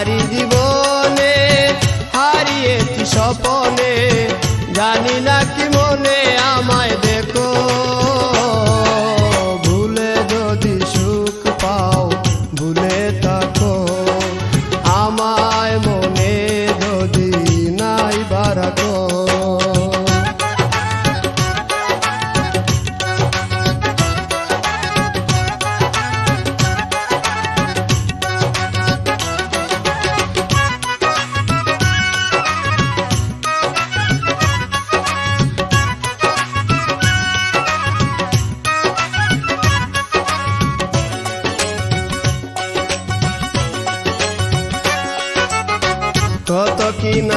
আমারই জীবনে হারিয়েছি সপনে জানি না কি মনে আমায় দেখো।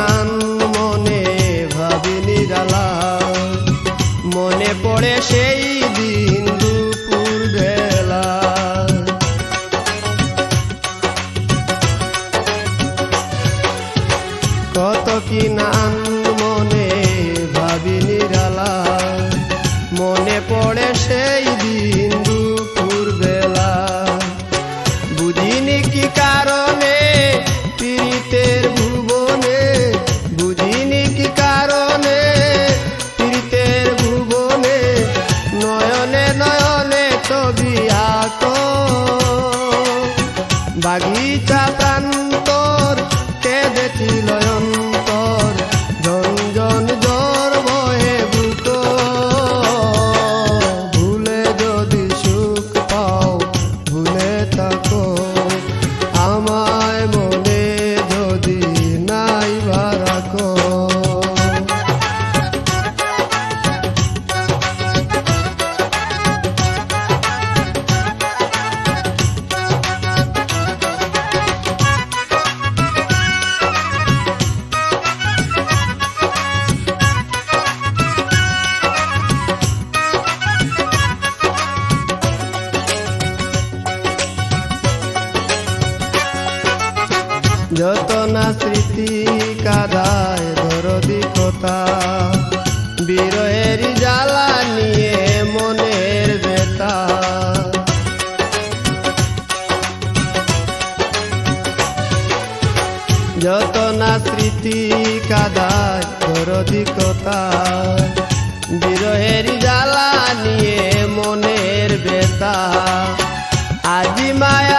কি মনে ভাবিনি জ্বালা মনে পড়ে সেই দিন দুপুর বেলা। কত কি নান মনে ভাবিনি জ্বালা মনে পড়ে সেই দিন ছিল যত না স্মৃতি কাদায় দরদি কথা বিরহের জ্বালা নিয়ে মনের বেতা যত না স্মৃতি কাদায় দরদি কথা বিরহের জ্বালা নিয়ে মনের বেতা আজি মায়া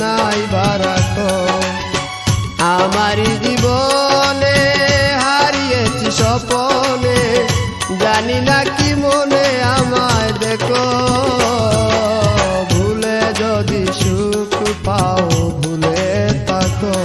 নাই বারাক। আমার জীবনে হারিয়েছি স্বপনে, জানি না কি মনে আমায় দেখো। ভুলে যদি সুখ পাও, ভুলে থাকো।